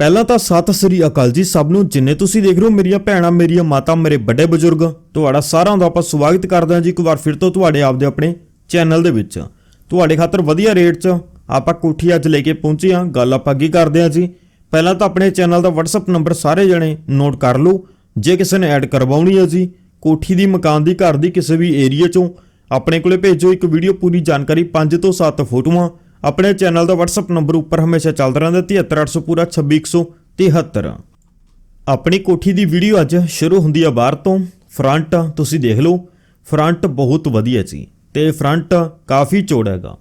ਪਹਿਲਾਂ ਤਾਂ ਸਤਿ ਸ੍ਰੀ ਅਕਾਲ ਜੀ ਸਭ ਨੂੰ। ਜਿੰਨੇ ਤੁਸੀਂ ਦੇਖ ਰਹੇ ਹੋ ਮੇਰੀਆਂ ਭੈਣਾਂ, ਮੇਰੀਆਂ ਮਾਤਾ, ਮੇਰੇ ਵੱਡੇ ਬਜ਼ੁਰਗ, ਤੁਹਾਡਾ ਸਾਰਿਆਂ ਦਾ ਆਪਾਂ ਸਵਾਗਤ ਕਰਦੇ ਹਾਂ ਜੀ ਇੱਕ ਵਾਰ ਫਿਰ ਤੋਂ ਤੁਹਾਡੇ ਆਪਦੇ ਆਪਣੇ ਚੈਨਲ ਦੇ ਵਿੱਚ। ਤੁਹਾਡੇ ਖਾਤਰ ਵਧੀਆ ਰੇਟ 'ਚ ਆਪਾਂ ਕੋਠੀ ਅੱਜ ਲੈ ਕੇ ਪਹੁੰਚੇ ਹਾਂ। ਗੱਲ ਆਪਾਂ ਕੀ ਕਰਦੇ ਹਾਂ ਜੀ। ਪਹਿਲਾਂ ਤਾਂ ਆਪਣੇ ਚੈਨਲ ਦਾ WhatsApp ਨੰਬਰ ਸਾਰੇ ਜਣੇ ਨੋਟ ਕਰ ਲਓ। ਜੇ ਕਿਸੇ ਨੇ ਐਡ ਕਰਵਾਉਣੀ ਹੈ ਜੀ, ਕੋਠੀ ਦੀ, ਮਕਾਨ ਦੀ, ਘਰ ਦੀ, ਕਿਸੇ ਵੀ ਏਰੀਆ 'ਚੋਂ, ਆਪਣੇ ਕੋਲੇ ਭੇਜੋ। ਇੱਕ ਵੀਡੀਓ ਪੂਰੀ ਜਾਣਕਾਰੀ 5 ਤੋਂ 7 ਫੋਟੋਆਂ। ਆਪਣੇ ਚੈਨਲ ਦਾ WhatsApp ਨੰਬਰ ਉੱਪਰ ਹਮੇਸ਼ਾ ਚੱਲਦਾ ਰਹਿੰਦਾ 73800 ਪੂਰਾ 26173 ਆਪਣੀ ਕੋਠੀ ਦੀ ਵੀਡੀਓ ਅੱਜ ਸ਼ੁਰੂ ਹੁੰਦੀ ਆ ਬਾਹਰ ਤੋਂ। ਫਰੰਟ ਤੁਸੀਂ ਦੇਖ ਲਓ ਫਰੰਟ ਬਹੁਤ ਵਧੀਆ ਜੀ। ਤੇ ਫਰੰਟ ਕਾਫੀ ਚੌੜਾ ਹੈਗਾ।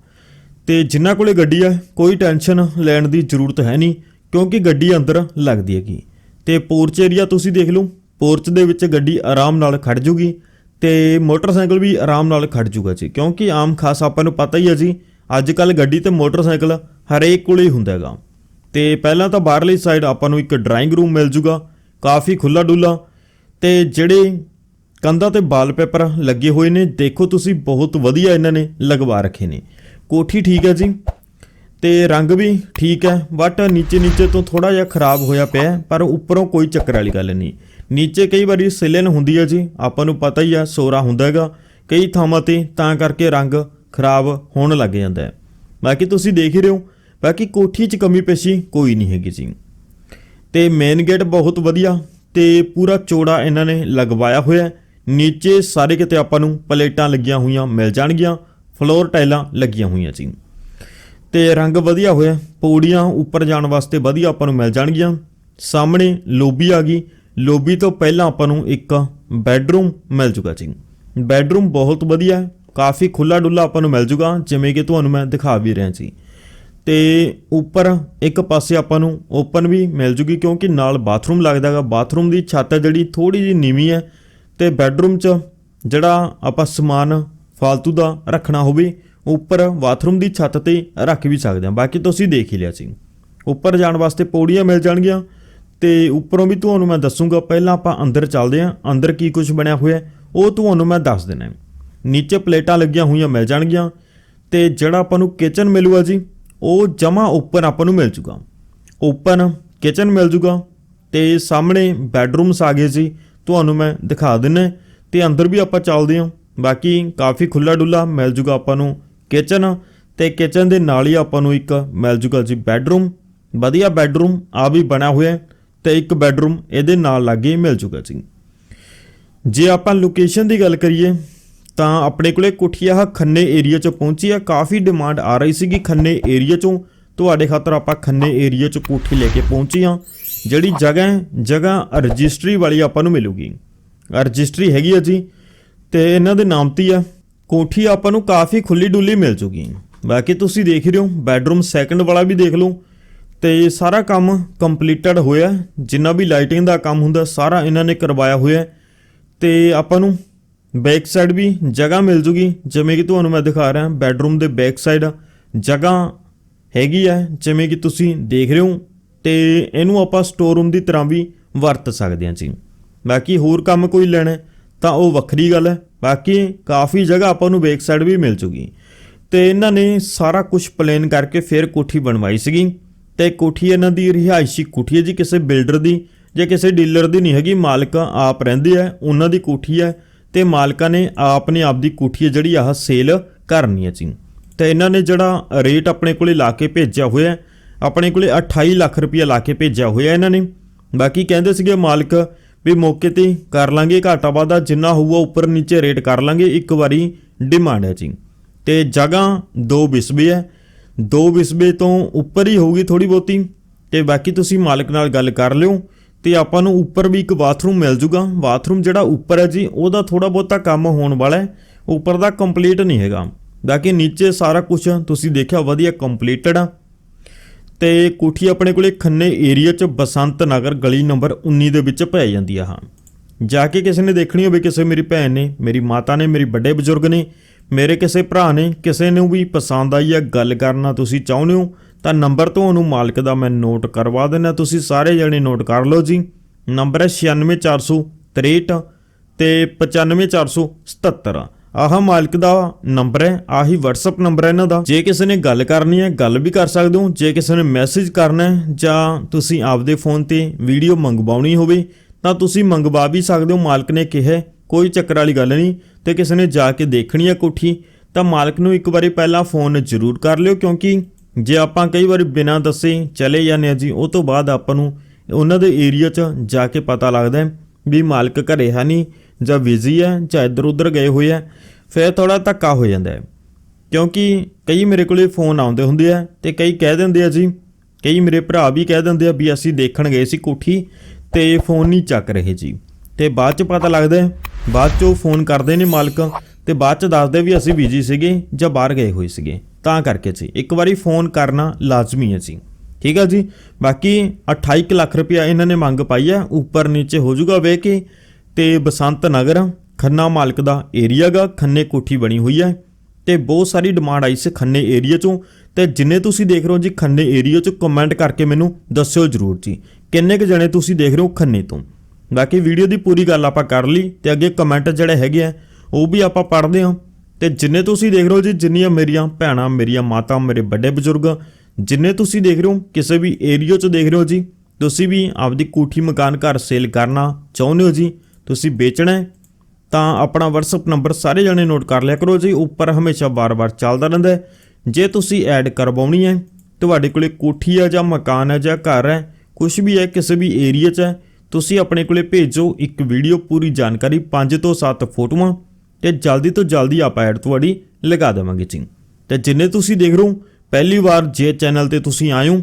ਤੇ ਜਿਨ੍ਹਾਂ ਕੋਲੇ ਗੱਡੀ ਹੈ, ਕੋਈ ਟੈਨਸ਼ਨ ਲੈਣ ਦੀ ਜ਼ਰੂਰਤ ਹੈ ਨਹੀਂ, ਕਿਉਂਕਿ ਗੱਡੀ ਅੰਦਰ ਲੱਗਦੀ ਹੈਗੀ। ਤੇ ਪੋਰਚ ਏਰੀਆ ਤੁਸੀਂ ਦੇਖ ਲਓ ਪੋਰਚ ਦੇ ਵਿੱਚ ਗੱਡੀ ਆਰਾਮ ਨਾਲ ਖੜ ਜੂਗੀ ਤੇ ਮੋਟਰਸਾਈਕਲ ਵੀ ਆਰਾਮ ਨਾਲ ਖੜ ਜੂਗਾ ਜੀ। ਕਿਉਂਕਿ ਆਮ ਖਾਸ ਆਪਾਂ ਨੂੰ ਪਤਾ ਹੀ ਹੈ ਜੀ ਅੱਜ ਕੱਲ ਗੱਡੀ ਤੇ ਮੋਟਰਸਾਈਕਲ ਹਰੇਕ ਕੋਲ ਹੀ ਹੁੰਦਾ ਹੈਗਾ। ਤੇ ਪਹਿਲਾਂ ਤਾਂ ਬਾਹਰਲੀ ਸਾਈਡ ਆਪਾਂ ਨੂੰ ਇੱਕ ਡਰਾਇੰਗ ਰੂਮ ਮਿਲ ਜੂਗਾ, ਕਾਫੀ ਖੁੱਲਾ ਡੁੱਲਾ ਤੇ ਜਿਹੜੇ ਕੰਧਾਂ ਤੇ ਵਾਲਪੇਪਰ ਲੱਗੇ ਹੋਏ ਨੇ, ਦੇਖੋ ਤੁਸੀਂ ਬਹੁਤ ਵਧੀਆ ਇਹਨਾਂ ਨੇ ਲਗਵਾ ਰੱਖੇ ਨੇ। ਕੋਠੀ ਠੀਕ ਹੈ ਜੀ, ਤੇ ਰੰਗ ਵੀ ਠੀਕ ਹੈ ਬਟ ਨੀਚੇ ਨੀਚੇ ਤੋਂ ਥੋੜਾ ਜਿਹਾ ਖਰਾਬ ਹੋਇਆ ਪਿਆ ਪਰ ਉੱਪਰੋਂ ਕੋਈ ਚੱਕਰ ਵਾਲੀ ਗੱਲ ਨਹੀਂ। ਨੀਚੇ ਕਈ ਵਾਰੀ ਸਿਲਨ ਹੁੰਦੀ ਹੈ ਜੀ, ਆਪਾਂ ਨੂੰ ਪਤਾ ਹੀ ਆ, ਸੋਰਾ ਹੁੰਦਾ ਹੈਗਾ, ਕਈ ਥਾਵਾਂ ਤੇ ਤਾਂ ਕਰਕੇ ਰੰਗ ਖਰਾਬ ਹੋਣ ਲੱਗ ਜਾਂਦਾ ਹੈ। ਬਾਕੀ ਤੁਸੀਂ ਦੇਖ ਹੀ ਰਹੇ ਹੋ, ਬਾਕੀ ਕੋਠੀ 'ਚ ਕਮੀ ਪੇਸ਼ੀ ਕੋਈ ਨਹੀਂ ਹੈਗੀ ਜੀ। ਤੇ ਮੇਨ ਗੇਟ ਬਹੁਤ ਵਧੀਆ ਤੇ ਪੂਰਾ ਚੌੜਾ ਇਹਨਾਂ ਨੇ ਲਗਵਾਇਆ ਹੋਇਆ ਨੀਚੇ ਸਾਰੇ ਕਿਤੇ ਆਪਾਂ ਨੂੰ ਪਲੇਟਾਂ ਲੱਗੀਆਂ ਹੋਈਆਂ ਮਿਲ ਜਾਣਗੀਆਂ ਫਲੋਰ ਟਾਈਲਾਂ ਲੱਗੀਆਂ ਹੋਈਆਂ ਜੀ। ਤੇ ਰੰਗ ਵਧੀਆ ਹੋਇਆ, ਪੌੜੀਆਂ ਉੱਪਰ ਜਾਣ ਵਾਸਤੇ ਵਧੀਆ ਆਪਾਂ ਨੂੰ ਮਿਲ ਜਾਣਗੀਆਂ। ਸਾਹਮਣੇ ਲੋਬੀ ਆ ਗਈ, ਲੋਬੀ ਤੋਂ ਪਹਿਲਾਂ ਆਪਾਂ ਨੂੰ ਇੱਕ ਬੈੱਡਰੂਮ ਮਿਲ ਚੁੱਕਾ ਜੀ। ਬੈੱਡਰੂਮ ਬਹੁਤ ਵਧੀਆ ਹੈ ਕਾਫੀ ਖੁੱਲਾ ਡੁੱਲਾ ਆਪਾਂ ਨੂੰ ਮਿਲ ਜੂਗਾ, ਜਿਵੇਂ ਕਿ ਤੁਹਾਨੂੰ ਮੈਂ ਦਿਖਾ ਵੀ ਰਿਹਾ ਸੀ। ਤੇ ਉੱਪਰ ਇੱਕ ਪਾਸੇ ਆਪਾਂ ਨੂੰ ਓਪਨ ਵੀ ਮਿਲ ਜੂਗੀ, ਕਿਉਂਕਿ ਨਾਲ ਬਾਥਰੂਮ ਲੱਗਦਾਗਾ ਬਾਥਰੂਮ ਦੀ ਛੱਤ ਜਿਹੜੀ ਥੋੜੀ ਜਿਹੀ ਨੀਵੀਂ ਹੈ ਤੇ ਬੈੱਡਰੂਮ 'ਚ ਜਿਹੜਾ ਆਪਾਂ ਸਮਾਨ ਫालतू ਦਾ ਰੱਖਣਾ ਹੋਵੇ, ਉੱਪਰ ਬਾਥਰੂਮ ਦੀ ਛੱਤ ਤੇ ਰੱਖ ਵੀ ਸਕਦੇ ਹਾਂ। ਬਾਕੀ ਤੁਸੀਂ ਦੇਖ ਹੀ ਲਿਆ ਸੀ। ਉੱਪਰ ਜਾਣ ਵਾਸਤੇ ਪੌੜੀਆਂ ਮਿਲ ਜਾਣਗੀਆਂ। ਤੇ ਉੱਪਰੋਂ ਵੀ ਤੁਹਾਨੂੰ ਮੈਂ ਦੱਸੂਗਾ, ਪਹਿਲਾਂ ਆਪਾਂ ਅੰਦਰ ਚੱਲਦੇ ਹਾਂ। ਅੰਦਰ ਕੀ ਕੁਝ ਬਣਿਆ ਹੋਇਆ, ਉਹ ਤੁਹਾਨੂੰ ਮੈਂ ਦੱਸ ਦੇਣਾ ਨੀਚੇ ਪਲੇਟਾਂ ਲੱਗੀਆਂ ਹੋਈਆਂ ਮਿਲ ਜਾਣਗੀਆਂ ਤੇ ਜਿਹੜਾ ਆਪਾਂ ਨੂੰ ਕਿਚਨ ਮਿਲੂਗਾ ਜੀ, ਉਹ ਜਮਾ ਓਪਨ ਆਪਾਂ ਨੂੰ ਮਿਲ ਜੂਗਾ। ਓਪਨ ਕਿਚਨ ਮਿਲ ਜੂਗਾ ਤੇ ਸਾਹਮਣੇ ਬੈੱਡਰੂਮਸ ਆ ਗਏ ਜੀ, ਤੁਹਾਨੂੰ ਮੈਂ ਦਿਖਾ ਦਿੰਨਾ ਤੇ ਅੰਦਰ ਵੀ ਆਪਾਂ ਚੱਲਦੇ ਹਾਂ। ਬਾਕੀ ਕਾਫੀ ਖੁੱਲਾ ਡੁੱਲਾ ਮਿਲ ਜੂਗਾ ਆਪਾਂ ਨੂੰ ਕਿਚਨ ਤੇ ਕਿਚਨ ਦੇ ਨਾਲ ਹੀ ਆਪਾਂ ਨੂੰ ਇੱਕ ਮਿਲ ਜੂਗਾ ਜੀ ਬੈੱਡਰੂਮ ਵਧੀਆ ਬੈੱਡਰੂਮ ਆ ਵੀ ਬਣਿਆ ਹੋਇਆ ਹੈ ਤੇ ਇੱਕ ਬੈੱਡਰੂਮ ਇਹਦੇ ਨਾਲ ਲਾਗੇ ਮਿਲ ਜੂਗਾ ਜੀ। ਜੇ ਆਪਾਂ ਲੋਕੇਸ਼ਨ ਦੀ ਗੱਲ ਕਰੀਏ ਤਾਂ ਆਪਣੇ ਕੋਲੇ ਕੁਠੀਆ ਖੰਨੇ ਏਰੀਆ ਚ ਪਹੁੰਚੀ ਆ। ਕਾਫੀ ਡਿਮਾਂਡ ਆ ਰਹੀ ਸੀਗੀ ਖੰਨੇ ਏਰੀਆ ਚੋਂ। ਤੁਹਾਡੇ ਖਾਤਰ ਆਪਾਂ ਖੰਨੇ ਏਰੀਆ ਚ ਕੋਠੀ ਲੈ ਕੇ ਪਹੁੰਚੀ ਆ। ਜਿਹੜੀ ਜਗ੍ਹਾ ਹੈ, ਜਗ੍ਹਾ ਰਜਿਸਟਰੀ ਵਾਲੀ ਆਪਾਂ ਨੂੰ ਮਿਲੂਗੀ। ਰਜਿਸਟਰੀ ਹੈਗੀ ਆ ਜੀ। ਤੇ ਇਹਨਾਂ ਦੇ ਨਾਮ ਤੇ ਹੀ ਆ। ਕੋਠੀ ਆਪਾਂ ਨੂੰ ਕਾਫੀ ਖੁੱਲੀ ਡੁੱਲੀ ਮਿਲ ਜੂਗੀ। ਬਾਕੀ ਤੁਸੀਂ ਦੇਖ ਰਹੇ ਹੋ ਬੈਡਰੂਮ ਸੈਕੰਡ ਵਾਲਾ ਵੀ ਦੇਖ ਲਓ। ਤੇ ਸਾਰਾ ਕੰਮ ਕੰਪਲੀਟਡ ਹੋਇਆ। ਜਿੰਨਾ ਵੀ ਲਾਈਟਿੰਗ ਦਾ ਕੰਮ ਹੁੰਦਾ, ਸਾਰਾ ਇਹਨਾਂ ਨੇ ਕਰਵਾਇਆ ਹੋਇਆ। ਹੈ। ਤੇ ਆਪਾਂ ਨੂੰ ਬੈਕ ਸਾਈਡ ਵੀ ਜਗ੍ਹਾ ਮਿਲ ਜੂਗੀ, ਜਿਵੇਂ ਕਿ ਤੁਹਾਨੂੰ ਮੈਂ ਦਿਖਾ ਰਿਹਾ, ਬੈਡਰੂਮ ਦੇ ਬੈਕ ਸਾਈਡ ਜਗ੍ਹਾ ਹੈਗੀ ਹੈ ਜਿਵੇਂ ਕਿ ਤੁਸੀਂ ਦੇਖ ਰਹੇ ਹੋ, ਤੇ ਇਹਨੂੰ ਆਪਾਂ ਸਟੋਰ ਰੂਮ ਦੀ ਤਰ੍ਹਾਂ ਵੀ ਵਰਤ ਸਕਦੇ ਹਾਂ ਜੀ। ਬਾਕੀ ਹੋਰ ਕੰਮ ਕੋਈ ਲੈਣਾ ਤਾਂ ਉਹ ਵੱਖਰੀ ਗੱਲ ਹੈ। ਬਾਕੀ ਕਾਫੀ ਜਗ੍ਹਾ ਆਪਾਂ ਨੂੰ ਬੈਕ ਸਾਈਡ ਵੀ ਮਿਲ ਜੂਗੀ। ਤੇ ਇਹਨਾਂ ਨੇ ਸਾਰਾ ਕੁਝ ਪਲਾਨ ਕਰਕੇ ਫਿਰ ਕੋਠੀ ਬਣਵਾਈ ਸੀਗੀ, ਤੇ ਕੋਠੀ ਇਹਨਾਂ ਦੀ ਰਿਹਾਇਸ਼ੀ ਕੋਠੀ ਹੈ ਜੀ, ਕਿਸੇ ਬਿਲਡਰ ਦੀ, ਜਾਂ ਕਿਸੇ ਡੀਲਰ ਦੀ ਨਹੀਂ ਹੈਗੀ, ਮਾਲਕ ਆਪ ਰਹਿੰਦੇ ਆ, ਉਹਨਾਂ ਦੀ ਕੋਠੀ ਹੈ। ਤੇ ਮਾਲਕਾਂ ਨੇ ਆਪ ਨੇ ਆਪਦੀ ਕੋਠੀ ਹੈ ਜਿਹੜੀ ਆਹ ਸੇਲ ਕਰਨੀ ਹੈ ਜੀ। ਤੇ ਇਹਨਾਂ ਨੇ ਜਿਹੜਾ ਰੇਟ ਆਪਣੇ ਕੋਲੇ ਲਾ ਕੇ ਭੇਜਿਆ ਹੋਇਆ ਆਪਣੇ ਕੋਲੇ 28 ਲੱਖ ਰੁਪਇਆ ਲਾ ਕੇ ਭੇਜਿਆ ਹੋਇਆ ਇਹਨਾਂ ਨੇ। ਬਾਕੀ ਕਹਿੰਦੇ ਸੀਗੇ ਮਾਲਕ ਵੀ ਮੌਕੇ ਤੇ ਕਰ ਲਾਂਗੇ, ਘਾਟਾ ਵਾਧਾ ਜਿੰਨਾ ਹੋਊਗਾ ਉੱਪਰ ਨੀਚੇ ਰੇਟ ਕਰ ਲਾਂਗੇ, ਇੱਕ ਵਾਰੀ ਡਿਮਾਂਡ ਹੈ ਜੀ। ਤੇ ਜਗ੍ਹਾ ਦੋ ਵਿਸਬੇ ਹੈ, ਦੋ ਵਿਸਬੇ ਤੋਂ ਉੱਪਰ ਹੀ ਹੋਊਗੀ ਥੋੜੀ ਬਹੁਤੀ। ਤੇ ਬਾਕੀ ਤੁਸੀਂ ਮਾਲਕ ਨਾਲ ਗੱਲ ਕਰ ਲਿਓ। ਤੇ ਆਪਾਂ ਨੂੰ ਉੱਪਰ ਵੀ ਇੱਕ ਬਾਥਰੂਮ ਮਿਲ ਜੂਗਾ। ਬਾਥਰੂਮ ਜਿਹੜਾ ਉੱਪਰ ਹੈ ਜੀ, ਉਹਦਾ ਥੋੜਾ ਬਹੁਤਾ ਕੰਮ ਹੋਣ ਵਾਲਾ ਹੈ। ਉੱਪਰ ਦਾ ਕੰਪਲੀਟ ਨਹੀਂ ਹੈਗਾ। ਬਾਕੀ ਨੀਚੇ ਸਾਰਾ ਕੁਝ ਤੁਸੀਂ ਦੇਖਿਆ ਵਧੀਆ ਕੰਪਲੀਟਡ ਆ। ਤੇ ਕੋਠੀ ਆਪਣੇ ਕੋਲੇ ਖੰਨੇ ਏਰੀਆ ਚ ਬਸੰਤ ਨਗਰ ਗਲੀ ਨੰਬਰ 19 ਦੇ ਵਿੱਚ ਪੈ ਜਾਂਦੀ ਆ ਹਾਂ। ਜਾ ਕੇ ਕਿਸੇ ਨੇ ਦੇਖਣੀ ਹੋਵੇ ਕਿਸੇ ਮੇਰੀ ਭੈਣ ਨੇ, ਮੇਰੀ ਮਾਤਾ ਨੇ, ਮੇਰੀ ਵੱਡੇ ਬਜ਼ੁਰਗ ਨੇ, ਮੇਰੇ ਕਿਸੇ ਭਰਾ ਨੇ, ਕਿਸੇ ਨੂੰ ਵੀ ਪਸੰਦ ਆਈ ਆ, ਗੱਲ ਕਰਨਾ ਤੁਸੀਂ ਚਾਹੁੰਦੇ ਹੋ ਤਾਂ ਨੰਬਰ ਤੁਹਾਨੂੰ ਮਾਲਕ ਦਾ ਮੈਂ ਨੋਟ ਕਰਵਾ ਦਿੰਦਾ, ਤੁਸੀਂ ਸਾਰੇ ਜਣੇ ਨੋਟ ਕਰ ਲਓ ਜੀ। ਨੰਬਰ ਹੈ 96463 ਤੇ 95477 ਆਹ ਮਾਲਕ ਦਾ ਨੰਬਰ ਹੈ, ਆਹੀ WhatsApp ਨੰਬਰ ਹੈ ਇਹਨਾਂ ਦਾ। ਜੇ ਕਿਸੇ ਨੇ ਗੱਲ ਕਰਨੀ ਹੈ, ਗੱਲ ਵੀ ਕਰ ਸਕਦੇ ਹੋ। ਜੇ ਕਿਸੇ ਨੇ ਮੈਸੇਜ ਕਰਨਾ ਹੈ, ਜਾਂ ਤੁਸੀਂ ਆਪਦੇ ਫੋਨ ਤੇ ਵੀਡੀਓ ਮੰਗਵਾਉਣੀ ਹੋਵੇ, ਤਾਂ ਤੁਸੀਂ ਮੰਗਵਾ ਵੀ ਸਕਦੇ ਹੋ। ਮਾਲਕ ਨੇ ਕਿਹਾ ਕੋਈ ਚੱਕਰ ਵਾਲੀ ਗੱਲ ਨਹੀਂ। ਤੇ ਕਿਸੇ ਨੇ ਜਾ ਕੇ ਦੇਖਣੀ ਹੈ ਕੋਠੀ, ਤਾਂ ਮਾਲਕ ਨੂੰ ਇੱਕ ਵਾਰੀ ਪਹਿਲਾਂ ਫੋਨ ਜ਼ਰੂਰ ਕਰ ਲਿਓ, ਕਿਉਂਕਿ ਜੇ ਆਪਾਂ ਕਈ ਵਾਰੀ ਬਿਨਾਂ ਦੱਸੇ ਚਲੇ ਜਾਂਦੇ ਹਾਂ ਜੀ, ਉਹ ਤੋਂ ਬਾਅਦ ਆਪਾਂ ਨੂੰ ਉਹਨਾਂ ਦੇ ਏਰੀਆ 'ਚ ਜਾ ਕੇ ਪਤਾ ਲੱਗਦਾ ਹੈ ਵੀ ਮਾਲਕ ਘਰੇ ਹੈ ਨਹੀਂ ਜਾਂ ਬਿਜ਼ੀ ਹੈ ਜਾਂ ਇੱਧਰ ਉੱਧਰ ਗਏ ਹੋਏ ਆ ਫਿਰ ਥੋੜਾ ਧੱਕਾ ਹੋ ਜਾਂਦਾ ਹੈ। ਕਿਉਂਕਿ ਕਈ ਮੇਰੇ ਕੋਲੇ ਫੋਨ ਆਉਂਦੇ ਹੁੰਦੇ ਆ ਤੇ ਕਈ ਕਹਿ ਦਿੰਦੇ ਆ ਜੀ, ਕਈ ਮੇਰੇ ਭਰਾ ਵੀ ਕਹਿ ਦਿੰਦੇ ਆ ਵੀ ਅਸੀਂ ਦੇਖਣ ਗਏ ਸੀ ਕੋਠੀ ਤੇ ਫੋਨ ਨਹੀਂ ਚੱਕ ਰਹੇ ਜੀ। ਤੇ ਬਾਅਦ ਚ ਪਤਾ ਲੱਗਦਾ ਹੈ, ਬਾਅਦ ਚ ਉਹ ਫੋਨ ਕਰਦੇ ਨੇ ਮਾਲਕ ਤੇ ਬਾਅਦ ਚ ਦੱਸਦੇ ਵੀ ਅਸੀਂ ਬਿਜ਼ੀ ਸੀਗੇ ਜਾਂ ਬਾਹਰ ਗਏ ਹੋਏ ਸੀਗੇ। ਤਾਂ ਕਰਕੇ ਜੀ ਇੱਕ ਵਾਰੀ ਫੋਨ ਕਰਨਾ ਲਾਜ਼ਮੀ ਹੈ ਜੀ। ਠੀਕ ਹੈ ਜੀ? ਬਾਕੀ 28 ਕੁ ਲੱਖ ਰੁਪਇਆ ਇਹਨਾਂ ਨੇ ਮੰਗ ਪਾਈ ਹੈ ਉੱਪਰ ਨੀਚੇ ਹੋ ਜਾਊਗਾ ਵੇ ਕੇ। ਤੇ ਬਸੰਤ ਨਗਰ, ਖੰਨਾ ਮਾਲਕ ਦਾ ਏਰੀਆ ਗਾ, ਖੰਨੇ ਕੋਠੀ ਬਣੀ ਹੋਈ ਹੈ ਤੇ ਬਹੁਤ ਸਾਰੀ ਡਿਮਾਂਡ ਆਈ ਸੀ ਖੰਨੇ ਏਰੀਆ ਚੋਂ। ਤੇ ਜਿੰਨੇ ਤੁਸੀਂ ਦੇਖ ਰਹੇ ਹੋ ਜੀ ਖੰਨੇ ਏਰੀਆ ਚੋਂ ਕਮੈਂਟ ਕਰਕੇ ਮੈਨੂੰ ਦੱਸਿਓ ਜਰੂਰ ਜੀ। ਕਿੰਨੇ ਕੁ ਜਣੇ ਤੁਸੀਂ ਦੇਖ ਰਹੇ ਹੋ ਖੰਨੇ ਤੋਂ? ਬਾਕੀ ਵੀਡੀਓ ਦੀ ਪੂਰੀ ਗੱਲ ਆਪਾਂ ਕਰ ਲਈ ਤੇ ਅੱਗੇ ਕਮੈਂਟ ਜਿਹੜੇ ਹੈਗੇ ਆ, ਉਹ ਵੀ ਆਪਾਂ ਪੜ੍ਹਦੇ ਹਾਂ। ਤੇ ਜਿੰਨੇ ਤੁਸੀਂ ਦੇਖ ਰਹੇ ਹੋ ਜੀ, ਜਿੰਨੀਆਂ ਮੇਰੀਆਂ ਭੈਣਾਂ, ਮੇਰੀਆਂ ਮਾਤਾ, ਮੇਰੇ ਵੱਡੇ ਬਜ਼ੁਰਗ, ਜਿੰਨੇ ਤੁਸੀਂ ਦੇਖ ਰਹੇ ਹੋ, ਕਿਸੇ ਵੀ ਏਰੀਆ 'ਚ ਦੇਖ ਰਹੇ ਹੋ ਜੀ, ਤੁਸੀਂ ਵੀ ਆਪਦੀ ਕੋਠੀ ਮਕਾਨ ਘਰ ਸੇਲ ਕਰਨਾ ਚਾਹੁੰਦੇ ਹੋ ਜੀ, ਤੁਸੀਂ ਵੇਚਣਾ ਤਾਂ ਆਪਣਾ WhatsApp ਨੰਬਰ ਸਾਰੇ ਜਣੇ ਨੋਟ ਕਰ ਲਿਆ ਕਰੋ ਜੀ, ਉੱਪਰ ਹਮੇਸ਼ਾ ਬਾਰ-ਬਾਰ ਚੱਲਦਾ ਰਹਿੰਦਾ ਹੈ। ਜੇ ਤੁਸੀਂ ਐਡ ਕਰਵਾਉਣੀ ਹੈ, ਤੁਹਾਡੇ ਕੋਲੇ ਕੋਠੀ ਹੈ ਜਾਂ ਮਕਾਨ ਹੈ ਜਾਂ ਘਰ ਹੈ ਕੁਝ ਵੀ ਹੈ, ਕਿਸੇ ਵੀ ਏਰੀਆ 'ਚ ਹੈ, ਤੁਸੀਂ ਆਪਣੇ ਕੋਲੇ ਭੇਜੋ, ਇੱਕ ਵੀਡੀਓ ਪੂਰੀ ਜਾਣਕਾਰੀ 5 ਤੋਂ 7 ਫੋਟੋਆਂ ਤੇ ਜਲਦੀ ਤੋਂ ਜਲਦੀ ਆਪਾਂ ਐਡ ਤੁਹਾਡੀ ਲਗਾ ਦੇਵਾਂਗੇ ਜੀ ਤੇ ਜਿੰਨੇ ਤੁਸੀਂ ਦੇਖ ਰਹੇ ਹੋ, ਪਹਿਲੀ ਵਾਰ ਜੇ ਚੈਨਲ ਤੇ ਤੁਸੀਂ ਆਏ ਹੋ,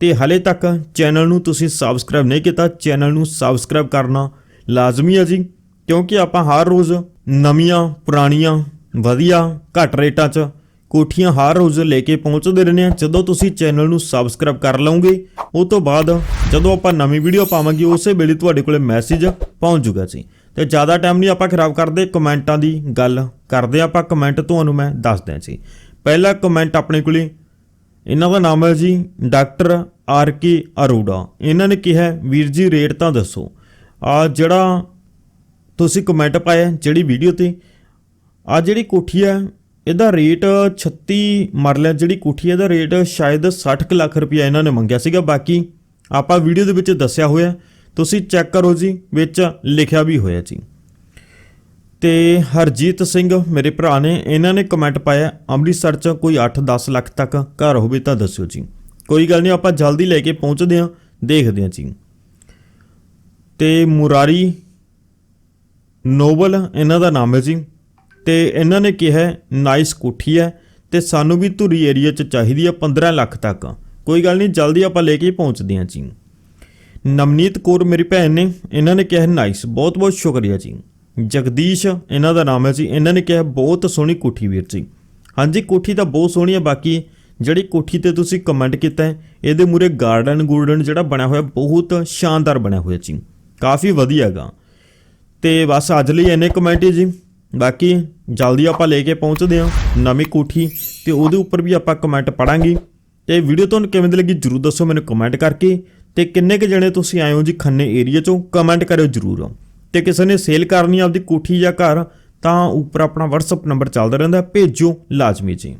ਤੇ ਹਲੇ ਤੱਕ ਚੈਨਲ ਨੂੰ ਤੁਸੀਂ ਸਬਸਕ੍ਰਾਈਬ ਨਹੀਂ ਕੀਤਾ, ਚੈਨਲ ਨੂੰ ਸਬਸਕ੍ਰਾਈਬ ਕਰਨਾ ਲਾਜ਼ਮੀ ਹੈ ਜੀ, ਕਿਉਂਕਿ ਆਪਾਂ ਹਰ ਰੋਜ਼ ਨਵੀਆਂ, ਪੁਰਾਣੀਆਂ, ਵਧੀਆ, ਘੱਟ ਰੇਟਾਂ 'ਚ ਕੋਠੀਆਂ ਹਰ ਰੋਜ਼ ਲੈ ਕੇ ਪਹੁੰਚਦੇ ਰਹਿੰਦੇ ਆ ਜਦੋਂ ਤੁਸੀਂ ਚੈਨਲ ਨੂੰ ਸਬਸਕ੍ਰਾਈਬ ਕਰ ਲਓਗੇ ਉਸ ਤੋਂ ਬਾਅਦ ਜਦੋਂ ਆਪਾਂ ਨਵੀਂ ਵੀਡੀਓ ਪਾਵਾਂਗੇ, ਉਸੇ ਵੇਲੇ ਤੁਹਾਡੇ ਕੋਲੇ ਮੈਸੇਜ ਪਹੁੰਚ ਜੂਗਾ ਜੀ। ਤੇ ਜ਼ਿਆਦਾ ਟਾਈਮ ਨਹੀਂ ਆਪਾਂ ਖਰਾਬ ਕਰਦੇ, ਕਮੈਂਟਾਂ ਦੀ ਗੱਲ ਕਰਦੇ ਆਪਾਂ, ਕਮੈਂਟ ਤੁਹਾਨੂੰ ਮੈਂ ਦੱਸ ਦਿਆਂ ਜੀ। ਪਹਿਲਾ ਕਮੈਂਟ ਆਪਣੇ ਕੋਲੇ, ਇਹਨਾਂ ਦਾ ਨਾਮ ਹੈ ਜੀ ਡਾਕਟਰ ਆਰ ਕੇ ਅਰੋੜਾ। ਇਹਨਾਂ ਨੇ ਕਿਹਾ, ਵੀਰ ਜੀ ਰੇਟ ਤਾਂ ਦੱਸੋ। ਆ ਜਿਹੜਾ ਤੁਸੀਂ ਕਮੈਂਟ ਪਾਇਆ, ਜਿਹੜੀ ਵੀਡੀਓ ਤੇ, ਆ ਜਿਹੜੀ ਕੋਠੀ ਹੈ, ਇਹਦਾ ਰੇਟ 36 ਮਰਲਿਆਂ ਜਿਹੜੀ ਕੋਠੀ ਆ ਇਹਦਾ ਰੇਟ ਸ਼ਾਇਦ 60 ਕੁ ਲੱਖ ਰੁਪਇਆ ਇਹਨਾਂ ਨੇ ਮੰਗਿਆ ਸੀਗਾ। ਬਾਕੀ ਆਪਾਂ ਵੀਡੀਓ ਦੇ ਵਿੱਚ ਦੱਸਿਆ ਹੋਇਆ ਤੁਸੀਂ ਚੈੱਕ ਕਰੋ ਜੀ, ਵਿੱਚ ਲਿਖਿਆ ਵੀ ਹੋਇਆ ਜੀ। ਤੇ ਹਰਜੀਤ ਸਿੰਘ ਮੇਰੇ ਭਰਾ ਨੇ, ਇਹਨਾਂ ਨੇ ਕਮੈਂਟ ਪਾਇਆ, ਅੰਮ੍ਰਿਤਸਰ ਚ ਕੋਈ 8-10 ਲੱਖ ਤੱਕ ਘਰ ਹੋਵੇ ਤਾਂ ਦੱਸਿਓ ਜੀ। ਕੋਈ ਗੱਲ ਨਹੀਂ, ਆਪਾਂ ਜਲਦੀ ਲੈ ਕੇ ਪਹੁੰਚਦੇ ਹਾਂ, ਦੇਖਦੇ ਹਾਂ ਜੀ। ਤੇ ਮੁਰਾਰੀ ਨੋਬਲ, ਇਹਨਾਂ ਦਾ ਨਾਮ ਹੈ ਜੀ। ਤੇ ਇਹਨਾਂ ਨੇ ਕਿਹਾ, ਨਾਈਸ ਕੋਠੀ ਹੈ ਤੇ ਸਾਨੂੰ ਵੀ ਧੁਰੀ ਏਰੀਆ ਚ ਚਾਹੀਦੀ ਹੈ 15 ਲੱਖ ਤੱਕ। ਕੋਈ ਗੱਲ ਨਹੀਂ, ਜਲਦੀ ਆਪਾਂ ਲੈ ਕੇ ਪਹੁੰਚਦੇ ਹਾਂ ਜੀ। ਨਵਨੀਤ ਕੌਰ ਮੇਰੀ ਭੈਣ ਨੇ, ਇਹਨਾਂ ਨੇ ਕਿਹਾ ਨਾਈਸ ਬਹੁਤ ਬਹੁਤ ਸ਼ੁਕਰੀਆ ਜੀ। ਜਗਦੀਸ਼, ਇਹਨਾਂ ਦਾ ਨਾਮ ਹੈ ਜੀ, ਇਹਨਾਂ ਨੇ ਕਿਹਾ, ਬਹੁਤ ਸੋਹਣੀ ਕੋਠੀ ਵੀਰ ਜੀ। ਹਾਂਜੀ, ਕੋਠੀ ਤਾਂ ਬਹੁਤ ਸੋਹਣੀ ਹੈ, ਬਾਕੀ ਜਿਹੜੀ ਕੋਠੀ ਤੇ ਤੁਸੀਂ ਕਮੈਂਟ ਕੀਤਾ ਹੈ, ਇਹਦੇ ਮੂਰੇ ਗਾਰਡਨ ਗੂਰਡਨ ਜਿਹੜਾ ਬਣਿਆ ਹੋਇਆ, ਬਹੁਤ ਸ਼ਾਨਦਾਰ ਬਣਿਆ ਹੋਇਆ ਜੀ। ਕਾਫੀ ਵਧੀਆ ਹੈਗਾ। ਤੇ ਬਸ ਅੱਜ ਲਈ ਇੰਨੇ ਕਮੈਂਟ ਜੀ। ਬਾਕੀ ਜਲਦੀ ਆਪਾਂ ਲੈ ਕੇ ਪਹੁੰਚਦੇ ਹਾਂ ਨਵੀਂ ਕੋਠੀ ਤੇ ਉਹਦੇ ਉੱਪਰ ਵੀ ਆਪਾਂ ਕਮੈਂਟ ਪੜਾਂਗੇ ਤੇ ਵੀਡੀਓ ਤੁਹਾਨੂੰ ਕਿਵੇਂ ਦੀ ਲੱਗੀ, ਜਰੂਰ ਦੱਸੋ ਮੈਨੂੰ ਕਮੈਂਟ ਕਰਕੇ। ਤੇ ਕਿੰਨੇ ਕੁ ਜਣੇ ਤੁਸੀਂ ਆਏ ਹੋ ਜੀ ਖੰਨੇ ਏਰੀਆ ਚੋਂ? ਕਮੈਂਟ ਕਰਿਓ ਜਰੂਰ। ਤੇ ਕਿਸੇ ਨੇ ਸੇਲ ਕਰਨੀ ਆਪਦੀ ਕੋਠੀ ਜਾਂ ਘਰ, ਤਾਂ ਉੱਪਰ ਆਪਣਾ WhatsApp ਨੰਬਰ ਚੱਲਦਾ ਰਹਿੰਦਾ, ਭੇਜੋ ਲਾਜ਼ਮੀ ਜੀ।